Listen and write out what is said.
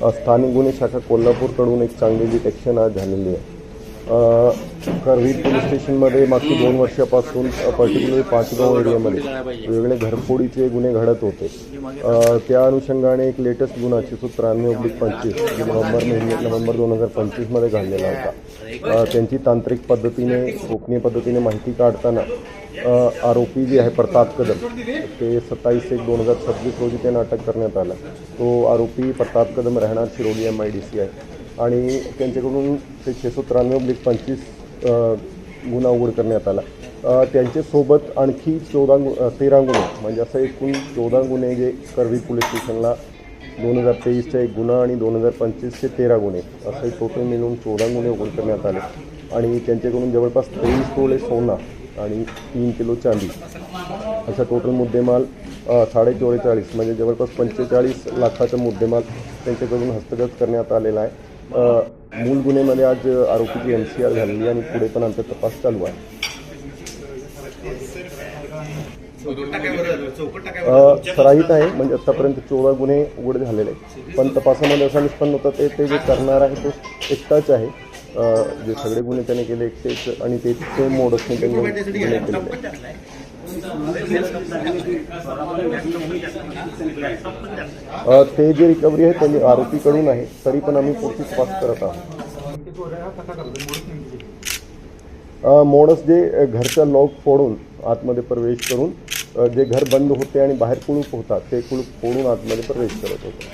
स्थानिक गुन्हे शाखा कोल्हापूरकडून एक चांगली डिटेक्शन आज झालेली आहे. करवीर पोलीस स्टेशनमध्ये मागची दोन वर्षापासून पर्टिक्युलरली पाचगाव एरियामध्ये वेगवेगळे घरफोडीचे गुन्हे घडत होते. त्या अनुषंगाने एक लेटेस्ट गुन्हा सो त्र्याण्णव ऑब्लिक पंचवीस नोव्हेंबर महिन्यात नोव्हेंबर दोन हजार पंचवीसमध्ये घडलेला होता. त्यांची तांत्रिक पद्धतीने गोपनीय पद्धतीने माहिती काढताना आरोपी जे आहे प्रताप कदम ते सत्तावीस एक दोन हजार छब्बीस रोजी त्यांना अटक करण्यात आला. तो आरोपी प्रताप कदम राहणार Shiroli M I D C आहे. आणि त्यांच्याकडून ते छेसो त्र्याण्णव ब्लिक पंचवीस गुन्हा उघड करण्यात आला. त्यांच्यासोबत आणखी चौदा गु तेरा गुन्हे म्हणजे असं एकूण चौदा गुन्हे जे करवी पोलीस स्टेशनला दोन हजार तेवीसचा एक गुन्हा आणि दोन हजार पंचवीसचे तेरा गुन्हे असे टोटल मिळून चौदा गुन्हे उघड करण्यात आले. आणि त्यांच्याकडून जवळपास तेवीस तोळे सोना आणि तीन किलो चांदी असा टोटल मुद्देमाल साडे चौवेचाळीस म्हणजे जवळपास पंचेचाळीस लाखाचा मुद्देमाल त्यांच्याकडून हस्तगत करण्यात आलेला आहे. मूल गुन्ह्यामध्ये आज आरोपीची एम सी आर झालेली आणि पुढे पण आमचा तपास चालू आहे. सराहित आहे म्हणजे आतापर्यंत चौदा गुन्हे उघड झालेले आहेत. पण तपासामध्ये असं निष्पन्न होतं ते ते जे करणार आहे तो एकटाच आहे. जे सगळे गुन्हे त्याने केले एकटेच आणि ते मोडसने त्यांनी गुन्हे केलेले ते जे रिकव्हरी आहे त्यांनी आरोपीकडून आहे तरी पण आम्ही पुढची तपास करत आहोत. मोडस जे अ, घरचा लॉक फोडून आतमध्ये प्रवेश करून जे घर बंद होते आणि बाहेर कुळूप होतात ते कुळूप फोडून आतमध्ये प्रवेश करत होते.